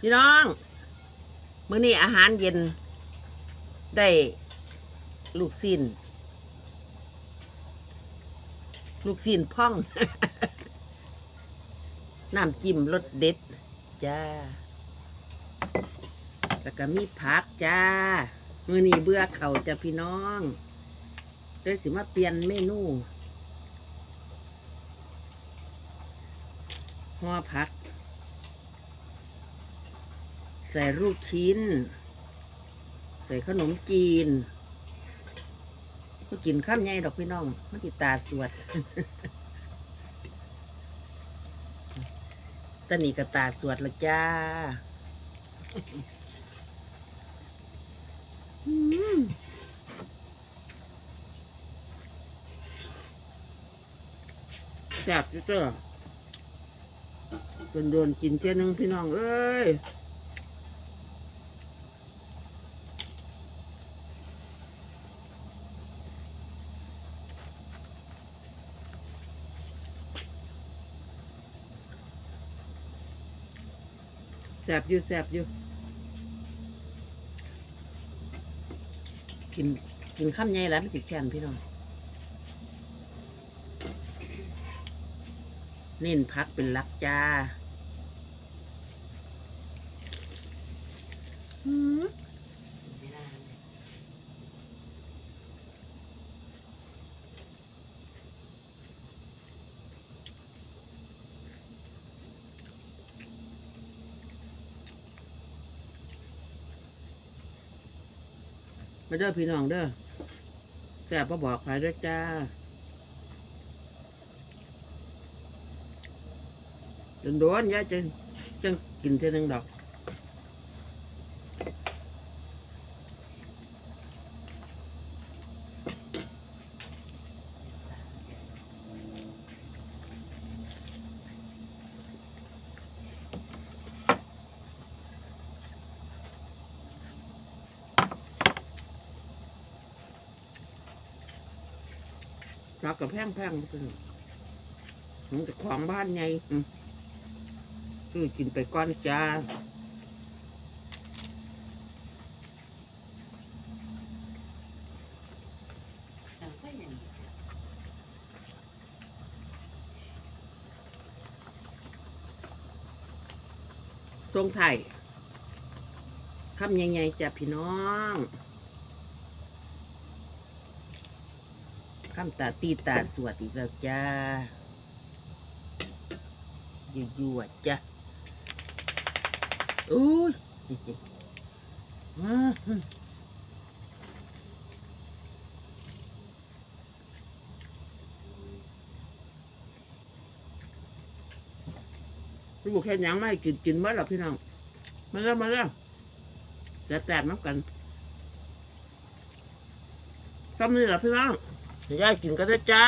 พี่น้องมื้อนี้อาหารเย็นได้ลูกสิ้น ลูกสิ้นพ่อง น้ำจิ้มรสเด็ด จ้า แล้วก็มีผักจ้า มื้อนี้เบื่อเขาจ้ะพี่น้องเลยสิมาเปลี่ยนเมนูห่อผัก ใส่ลูกชิ้น ใส่ขนมจีนก็กินข้ามใหญ่ดอกพี่น้องมันติตาสวดตอนนี้ก็ตาสวดละจ้าแซ่บจุ๊เจ้าโดนโดนๆกินเจ้านึงพี่น้อง เอ้ย สบอยู่แสบอยู่ กินกินข้ามใหญ่แล้วมันติดแขนพี่น้องเน้นพักเป็นลักจ้าอืม มาเด้อพี่น้องเด้อแสบมาบอกใครด้วยจ้าจนโดนยายจังจังกินเท่านึงดอก รักกับแพงแพงๆมันมันจะของบ้านไงอืมซื้อกินไปก้อนจ้าทรงไทยคำใหญ่ๆจ้ะพี่น้อง คำตาตีตาสวดอีกแล้วจ้ายั่วๆจ้ะอุ้ยมาลูกแค่ยังไม่กินกินเมื่อหรอพี่น้องมาเริ่มมาเริ่มจะแตกน้ำกันทำนี่หรอพี่น้อง ยายกินก็ได้จ้า